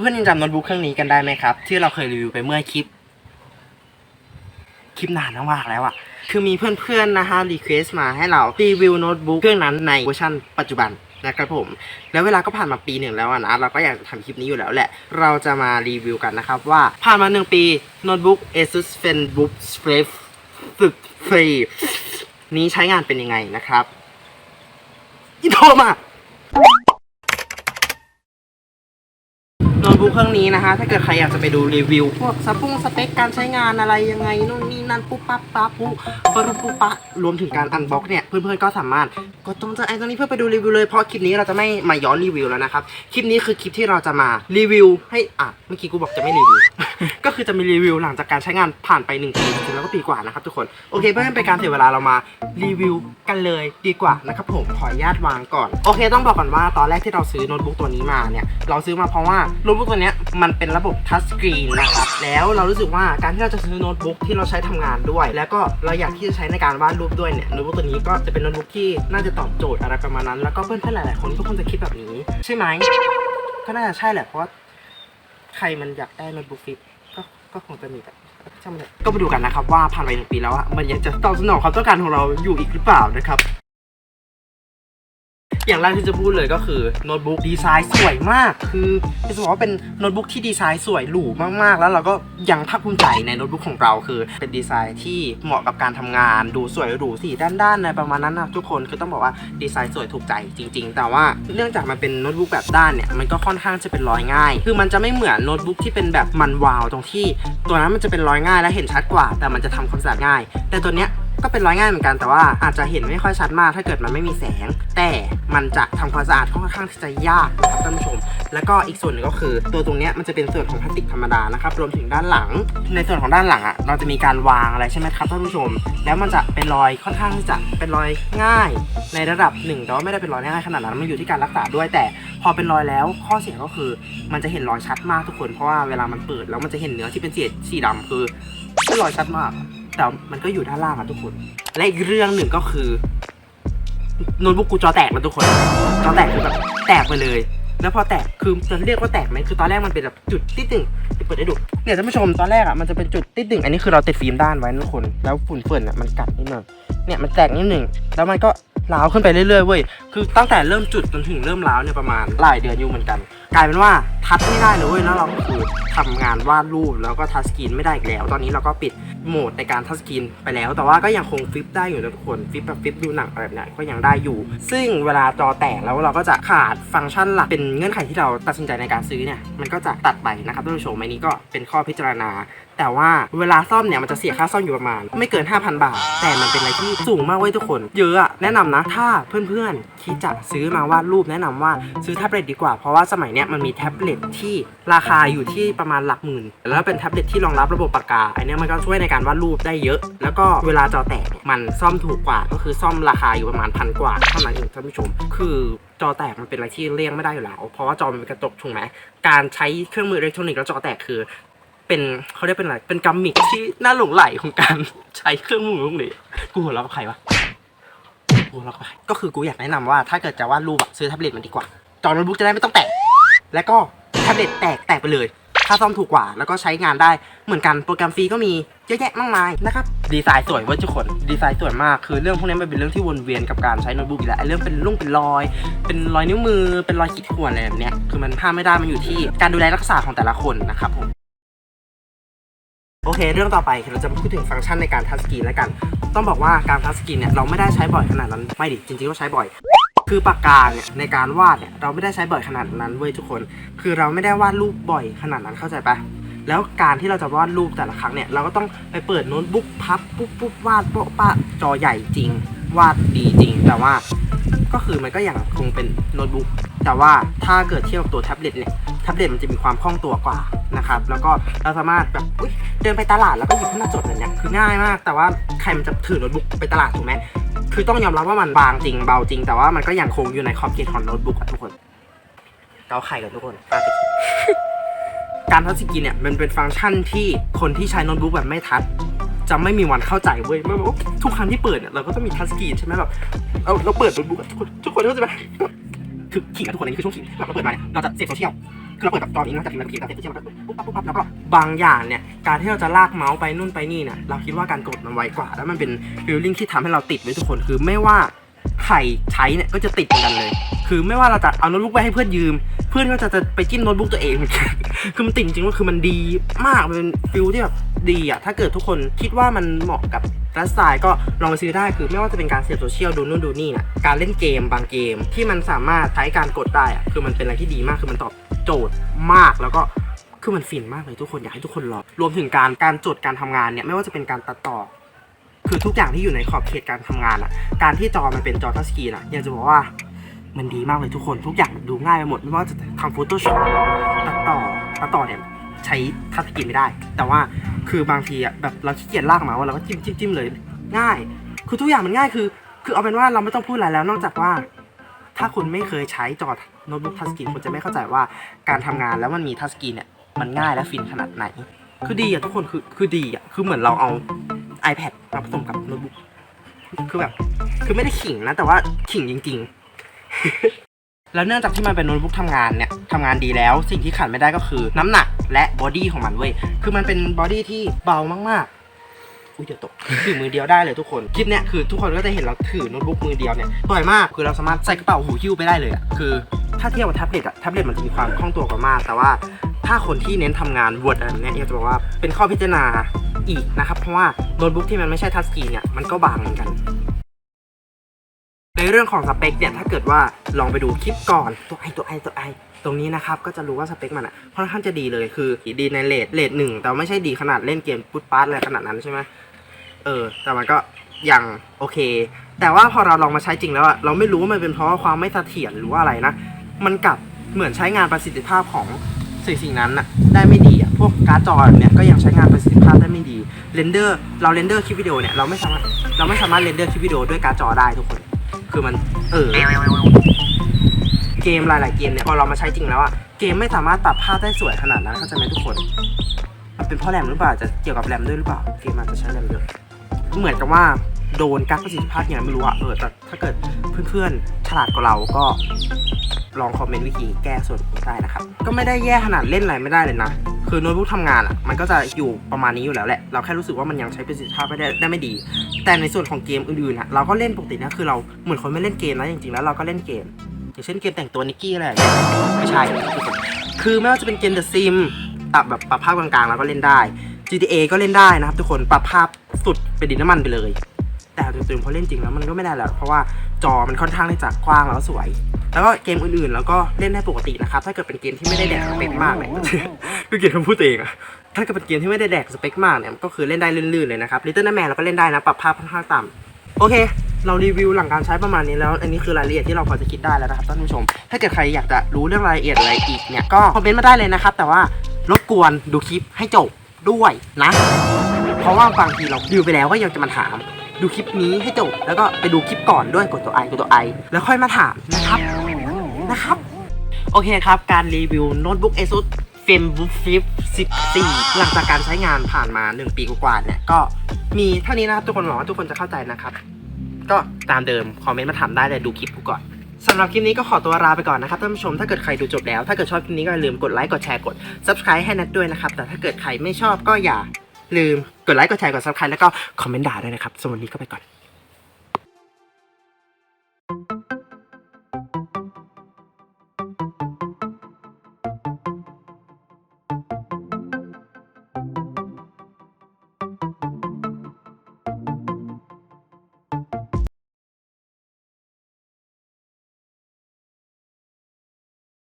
เพื่อนๆยังจำโน้ตบุ๊กเครื่องนี้กันได้ไหมครับ ที่เราเคยรีวิวไปเมื่อคลิป คลิปนานมากแล้วอะคือมีเพื่อนๆนะฮะรีเควสมาให้เรารีวิวโน้ตบุ๊กเครื่องนั้นในเวอร์ชันปัจจุบันนะครับผม แล้วเวลาก็ผ่านมาปีหนึ่งแล้วนะเราก็อยากจะทำคลิปนี้อยู่แล้วแหละ เราจะมารีวิวกันนะครับว่าผ่านมาหนึ่งปีโน้ตบุ๊ก Asus ZenBook Flip ฝึกฟรีนี้ใช้งานเป็นยังไงนะครับอินโทมา โน้ต บุ๊กเครื่องนี้นะคะ ถ้าเกิดใครอยากจะไปดูรีวิว พวกสปุ้งสเปคการใช้งานอะไรยังไงนู่นนี่นั่นปุ๊บปั๊บปั๊บปุ๊บปรุปุ๊บปะรวมถึงการอันบ็อกเนี่ย เพื่อนๆก็สามารถกดตรงใจไอ้ตรงนี้เพื่อไปดูรีวิวเลยเพราะคลิปนี้เราจะไม่มาย้อนรีวิวแล้วนะครับคลิปนี้คือคลิปที่เราจะมารีวิว ให้อะเมื่อกี้กูบอกจะไม่รีวิวก็คือจะมีรีวิวหลังจากการใช้งานผ่านไป1ปีจริงแล้วก็ปีกว่านะครับทุกคนโอเคเพื่อไม่ให้เป็นการเสียเวลาเรามารีวิวกันเลยดีกว่านะครับผมขออนุญาตวางก่อนโอเค ต้องบอกก่อนว่าตอนแรกที่เราซื้อโน้ตบุ๊กตัวนี้มาเนี่ยเราซื้อมาเพราะว่าโน้ตบุ๊กตัวเนี้ยมันเป็นระบบทัชสกรีนนะครับ แล้วเรารู้สึกว่าการที่เราจะซื้อโน้ตบุ๊กที่เราใช้ทำงานด้วย แล้วก็เราอยากที่จะใช้ในการวาดรูปด้วยเนี่ยโน้ตบุ๊กตัวนี้ก็จะเป็นโน้ตบุ๊กที่น่าจะตอบโจทย์อะไรประมาณนั้น แล้วก็เพื่อนๆหลายๆคนก็คงจะคิดแบบนี้ ใช่ไหมก็น่าจะใช่แหละเพราะใครมันอยากได้โน้ตบุ๊กฟิปก็ก็คงจะมีแบบก็มาดูกันนะครับว่าผ่านไปหนึ่งปีแล้วอะมันยังจะตอบสนองความต้องการของเราอยู่อีกหรือเปล่านะครับ อย่างแรกที่จะพูดเลยก็คือโน้ตบุ๊กดีไซน์สวยมาก คือจะบอกว่าเป็นโน้ตบุ๊กที่ดีไซน์สวยหรูมากๆ แล้วเราก็ยังภาคภูมิใจในโน้ตบุ๊กของเราคือ เป็นดีไซน์ที่เหมาะกับการทำงาน ดูสวยหรูสีด้านๆในประมาณนั้นนะทุกคนคือต้องบอกว่าดีไซน์สวยถูกใจจริง ๆ แต่ว่าเนื่องจากมันเป็นโน้ตบุ๊กแบบด้านเนี่ยมันก็ค่อนข้างจะเป็นรอยง่าย คือมันจะไม่เหมือนโน้ตบุ๊กที่เป็นแบบมันวาวตรงที่ ตัวนั้นมันจะเป็นรอยง่ายและเห็นชัดกว่า แต่มันจะทำความสะอาดง่าย แต่ตัวเนี้ย ก็เป็นรอยง่ายเหมือนกันแต่ว่าอาจจะเห็นไม่ค่อยชัดมากถ้าเกิดมันไม่มีแสง แต่มันจะทำความสะอาดค่อนข้างที่จะยากครับท่านผู้ชม แล้วก็อีกส่วนหนึ่งก็คือ ตัวตรงนี้มันจะเป็นส่วนของพลาสติกธรรมดานะครับรวมถึงด้านหลัง ในส่วนของด้านหลังอะเราจะมีการวางอะไรใช่ไหมครับท่านผู้ชม แล้วมันจะเป็นรอยค่อนข้างที่จะเป็นรอยง่าย ในระดับหนึ่งแต่ว่าไม่ได้เป็นรอยง่ายขนาดนั้นมันอยู่ที่การรักษาด้วย แต่พอเป็นรอยแล้วข้อเสียก็คือ มันจะเห็นรอยชัดมากทุกคนเพราะว่าเวลามันเปิดแล้วมันจะเห็นเนื้อที่เป็นสีสีดำคือเป็นรอยชัดมาก แต่มันก็อยู่ด้านล่างอะทุกคน และอีกเรื่องหนึ่งก็คือโน้ตบุ๊กกูจอแตกแล้วทุกคน จอแตกคือแบบแตกไปเลย แล้วพอแตกคือจะเรียกว่าแตกไหมคือตอนแรกมันเป็นแบบจุดติดหนึ่งเดี๋ยวเปิดได้ดูเนี่ยท่านผู้ชมตอนแรกอะมันจะเป็นจุดติดหนึ่งอันนี้คือเราติดฟิล์มด้านไว้นะทุกคน แล้วฝุ่นเฟื่อนอะมันกัดนิดหน่อยเนี่ยมันแตกนิดหนึ่งแล้วมันก็ ร้าวขึ้นไปเรื่อยๆเว้ย คือตั้งแต่เริ่มจุดจนถึงเริ่มร้าวเนี่ยประมาณหลายเดือนอยู่เหมือนกัน กลายเป็นว่าทัชไม่ได้เลยเว้ย แล้วเราก็คือทำงานวาดรูปแล้วก็ทัชสกรีนไม่ได้อีกแล้ว ตอนนี้เราก็ปิดโหมดในการทัชสกรีนไปแล้ว แต่ว่าก็ยังคงฟลิปได้อยู่นะทุกคน ฟลิปแบบฟลิปดูหนังอะไรแบบเนี้ยก็ยังได้อยู่ ซึ่งเวลาจอแตกแล้วเราก็จะขาดฟังก์ชันหลัก เป็นเงื่อนไขที่เราตัดสินใจในการซื้อเนี่ย มันก็จะตัดไปนะครับท่านผู้ชมอันนี้ก็เป็นข้อพิจารณาแต่ว่าเวลาซ่อมเนี่ยมันจะเสียค่าซ่อมอยู่ประมาณ ไม่เกิน 5,000 บาท แต่มันเป็นอะไรที่สูงมากเว้ยทุกคน เยอะอะแนะนำนะ ถ้าเพื่อนๆ คิดจะซื้อมาวาดรูปแนะนำว่าซื้อแท็บเล็ตดีกว่า เพราะว่าสมัยเนี้ยมันมีแท็บเล็ตที่ราคาอยู่ที่ประมาณหลักหมื่น แล้วเป็นแท็บเล็ตที่รองรับระบบปากกาอันเนี้ยมันก็ช่วยในการวาดรูปได้เยอะ แล้วก็เวลาจอแตกเนี่ยมันซ่อมถูกกว่า ก็คือซ่อมราคาอยู่ประมาณพันกว่าเท่านั้นเองท่านผู้ชม คือจอแตกมันเป็นอะไรที่เลี่ยงไม่ได้อยู่แล้ว เพราะว่าจอมันเป็นกระจกถูกไหมการใช้เครื่องมืออิเล็กทรอนิกส์แล้วจอแตกคือ เป็นเขาเรียกเป็นอะไรเป็นกัมมิกที่น่าหลงไหลของการใช้เครื่องมือพวกนี้กูหัวเราะกับใครวะกูหัวเราะกับใครก็คือกูอยากแนะนำว่าถ้าเกิดจะวาดรูปอะซื้อแท็บเล็ตมันดีกว่า จอโน้ตบุ๊กจะได้ไม่ต้องแตกแล้วก็แท็บเล็ตแตกแตกไปเลยค่าซ่อมถูกกว่า แล้วก็ใช้งานได้เหมือนกันโปรแกรมฟรีก็มีเยอะแยะมากมายนะครับดีไซน์สวยเว้ยทุกคนดีไซน์สวยมากคือเรื่องพวกนี้มันเป็นเรื่องที่วนเวียนกับการใช้โน้ตบุ๊กอยู่แล้วไอ้เรื่องเป็นรุ่งเป็นรอย เป็นรอยนิ้วมือเป็นรอยขีดข่วนอะไรแบบเนี้ยคือมันห้ามไม่ได้มันอยู่ที่การดูแลรักษาของแต่ละคนนะครับผม โอเค เรื่องต่อไปเราจะมาพูดถึงฟังก์ชันในการทัชสกรีนแล้วกัน ต้องบอกว่าการทัชสกรีนเนี่ยเราไม่ได้ใช้บ่อยขนาดนั้นไม่ดิจริงๆก็ใช้บ่อย คือปากกาเนี่ยในการวาดเนี่ยเราไม่ได้ใช้บ่อยขนาดนั้นเว้ยทุกคน คือเราไม่ได้วาดรูปบ่อยขนาดนั้นเข้าใจปะแล้วการที่เราจะวาดรูปแต่ละครั้งเนี่ยเราก็ต้องไปเปิดโน้ตบุ๊กพับปุ๊บปุ๊บวาดโป๊ะปะจอใหญ่จริง วาดดีจริง แต่ว่าก็คือมันก็ยังคงเป็นโน้ตบุ๊กแต่ว่าถ้าเกิดเทียบกับตัวแท็บเล็ตเนี่ย แท็บเล็ตมันจะมีความคล่องตัวกว่านะครับ แล้วก็เราสามารถแบบเดินไปตลาดแล้วก็หยิบขึ้นมาจดแบบเนี้ยคือง่ายมาก แต่ว่าใครมันจะถือโน้ตบุ๊กไปตลาดถูกไหมคือต้องยอมรับว่ามันบางจริงเบาจริง แต่ว่ามันก็ยังคงอยู่ในขอบเขตของโน้ตบุ๊กอะทุกคนเกาไข่กันทุกคนการทัชสกรีนเนี่ยมันเป็นฟังก์ชันที่คนที่ใช้โน้ตบุ๊กแบบไม่ทัชจะไม่มีวันเข้าใจเว้ยมื่อแบบทุกครั้งที่เปิดเนี่ยเราก็ต้องมีทัชสกรีนใช่ไหมแบบเราเราเปิดโน้ตบุ๊กทุกคนทุกคนเข้าใจไหมคือขิงทุกคนอันนี้คือช่วงขิงแบบเราเปิดมาเนี่ยเราจะเสพโซเชียล คือเราเปิดแบบจอนี้นอกจากทีละทีแต่เสร็จใช่ไหมปุ๊บปั๊บปุ๊บปั๊บแล้วก็บางอย่างเนี่ยการที่เราจะลากเมาส์ไปนู่นไปนี่เนี่ยเราคิดว่าการกดมันไวกว่า แล้วมันเป็นฟีลลิ่งที่ทำให้เราติดไว้ทุกคนคือไม่ว่าใครใช้เนี่ยก็จะติดเหมือนกันเลย คือไม่ว่าเราจะเอาโน้ตบุ๊กไปให้เพื่อนยืม เพื่อนก็จะจะไปจิ้มโน้ตบุ๊กตัวเองเหมือนกันคือมันติดจริงๆว่าคือมันดีมากมันเป็นฟิลที่แบบดีอะถ้าเกิดทุกคนคิดว่ามันเหมาะกับ ไลฟ์สไตล์ก็ลองไปซื้อได้คือไม่ว่าจะเป็นการเสียบโซเชียลดูนู่นดูนี่อะการเล่นเกมบางเกมที่มันสามารถใช้การกดได้อะคือมันเป็นอะไรที่ดีมากคือมันตอบโจทย์มากแล้วก็คือมันฟินมากเลยทุกคนอยากให้ทุกคนลองรวมถึงการการจดการทำงานเนี่ยไม่ว่าจะเป็นการตัดต่อ คือทุกอย่างที่อยู่ในขอบเขตการทำงานอะการที่จอมันเป็นจอทัชสกรีนอะอยากจะบอกว่ามันดีมากเลยทุกคนทุกอย่างดูง่ายไปหมดไม่ว่าจะทำ Photoshop ตัด ต่อตัดต่อเนี่ยใช้ทัชสกรีนไม่ได้ แต่ว่าคือบางทีอะแบบเราขี้เกียจลากมาว่าเราก็จิ้มจิ้มจิ้มเลยง่าย คือทุกอย่างมันง่ายคือ คือเอาเป็นว่าเราไม่ต้องพูดอะไรแล้วนอกจากว่า ถ้าคุณไม่เคยใช้จอโน้ตบุ๊กทัชสกรีนคุณจะไม่เข้าใจว่าการทำงานแล้วมันมีทัชสกรีนเนี่ยมันง่ายและฟินขนาดไหน คือดีอะทุกคนคือคือดีอะคือเหมือนเราเอา iPad มาผสมกับโน้ตบุ๊กคือแบบ คือไม่ได้ขิงนะ แต่ว่าขิงจริง ๆ แล้วเนื่องจากที่มันเป็นโน้ตบุ๊กทำงานเนี่ยทำงานดีแล้ว สิ่งที่ขาดไม่ได้ก็คือน้ำหนักและบอดี้ของมันเว้ย คือมันเป็นบอดี้ที่เบามากๆอุ้ยเดี๋ยวตกถือมือเดียวได้เลยทุกคน คลิปเนี้ยคือทุกคนก็จะเห็นเราถือโน้ตบุ๊กมือเดียวเนี่ยบ่อยมากคือเราสามารถใส่กระเป๋าหูหิ้วไปได้เลยอะคือ ถ้าเทียบกับแท็บเล็ตอะแท็บเล็ตมันมีความคล่องตัวกว่ามาก แต่ว่าถ้าคนที่เน้นทำงาน Word อะไรเนี้ยอยากจะบอกว่าเป็นข้อพิจารณาอีกนะครับ เพราะว่าโน้ตบุ๊กที่มันไม่ใช่ทัชสกรีนเนี่ยมันก็บางเหมือนกัน เรื่องของสเปคเนี่ยถ้าเกิดว่าลองไปดูคลิปก่อนตัวไอตัวไอตัวไอตรงนี้นะครับก็จะรู้ว่าสเปคมันอะค่อนข้างจะดีเลยคือดีในเลทเลทหนึ่งแต่ไม่ใช่ดีขนาดเล่นเกมพุทปาร์ตอะไรขนาดนั้นใช่ไหมเออ แต่มันก็ยังโอเค แต่ว่าพอเราลองมาใช้จริงแล้วอะเราไม่รู้ว่ามันเป็นเพราะว่าความไม่เสถียรหรือว่าอะไรนะ มันกลับเหมือนใช้งานประสิทธิภาพของสิ่งสิ่งนั้นอะได้ไม่ดีอะพวกการ์ดจอเนี้ยก็ยังใช้งานประสิทธิภาพได้ไม่ดีเรนเดอร์เราเรนเดอร์คลิปวิดีโอเนี่ยเราไม่สามารถเราไม่สามารถเรนเดอร์คลิปวิดีโอด้วยการ์ดจอได้ทุกคน คือมันเออเกมหลายๆเกมเนี่ยพอเรามาใช้จริงแล้วอะเกมไม่สามารถตัดภาพได้สวยขนาดนั้นเข้าใจไหมทุกคนมันเป็นเพราะแรมหรือเปล่าจะเกี่ยวกับแรมด้วยหรือเปล่าเกมมันจะใช้แรมเยอะเหมือนกับว่าโดนกักประสิทธิภาพอย่างไรไม่รู้อะเออแต่ถ้าเกิดเพื่อนๆฉลาดกว่าเราก็ ลองคอมเมนต์วิธีแก้ส่วนนี้ได้นะครับ ก็ไม่ได้แย่ขนาดเล่นอะไรไม่ได้เลยนะ คือโน้ตบุ๊กทำงานอะ มันก็จะอยู่ประมาณนี้อยู่แล้วแหละ เราแค่รู้สึกว่ามันยังใช้ประสิทธิภาพไม่ได้ได้ไม่ดี แต่ในส่วนของเกมอื่นๆอะ เราก็เล่นปกตินะ คือเราเหมือนคนไม่เล่นเกมนะจริงๆแล้วเราก็เล่นเกม อย่างเช่นเกมแต่งตัวนิกกี้อะไรอย่างเงี้ยไม่ใช่ คือไม่ว่าจะเป็นเกม The Sim ปรับแบบปรับภาพกลางๆเราก็เล่นได้ GTA ก็เล่นได้นะครับทุกคน ปรับภาพสุดเป็นดินน้ำมันไปเลย แต่จริงๆพอเล่นจริงแล้วมันก็ไม่ได้แล้วเพราะว่าจอมันค่อนข้างที่จะกว้างแล้วสวย แล้วก็เกมอื่นๆ แล้วก็เล่นได้ปกตินะครับ ถ้าเกิดเป็นเกมที่ไม่ได้แดกสเปคมากเนี่ยคือเกมคำพูดเองอะถ้าเกิดเป็นเกมที่ไม่ได้แดกสเปคมากเนี่ยก็คือเล่นได้ลื่นๆเลยนะครับ Little Nightmare เราก็เล่นได้นะปรับภาพค่อนข้างต่ำโอเค เรารีวิวหลังการใช้ประมาณนี้แล้ว อันนี้คือรายละเอียดที่เราพอจะคิดได้แล้วนะครับท่านผู้ชม ถ้าเกิดใครอยากจะรู้เรื่องรายละเอียดอะไรอีกเนี่ยก็คอมเมนต์มาได้เลยนะครับแต่ว่ารบกวนดูคลิปให้จบด้วยนะ เพราะว่าบางทีเราดูไปแล้วก็ยังจะมาถาม ดูคลิปนี้ให้จบ แล้วก็ไปดูคลิปก่อนด้วยกดตัวไอกดตัวไอแล้วค่อยมาถามนะครับนะครับ โอเคครับ การรีวิวโน้ตบุ๊ก ASUS FenBook Flip 14 หลังจากการใช้งานผ่านมา 1 ปีกว่าๆเนี่ย ก็มีเท่านี้นะครับ ทุกคนหวังว่าทุกคนจะเข้าใจนะครับ ก็ตามเดิม คอมเมนต์มาถามได้เลยดูคลิปกูก่อนสำหรับคลิปนี้ก็ขอตัวลาไปก่อนนะครับท่านผู้ชมถ้าเกิดใครดูจบแล้ว ถ้าเกิดชอบคลิปนี้ก็อย่าลืมกดไลค์กดแชร์กด subscribe ให้นัดด้วยนะครับ แต่ถ้าเกิดใครไม่ชอบก็อย่า ลืมกดไลค์กดแชร์กด subscribe แล้วก็คอมเมนต์ด่าด้วยนะครับสำหรับวันนี้ก็ไปก่อน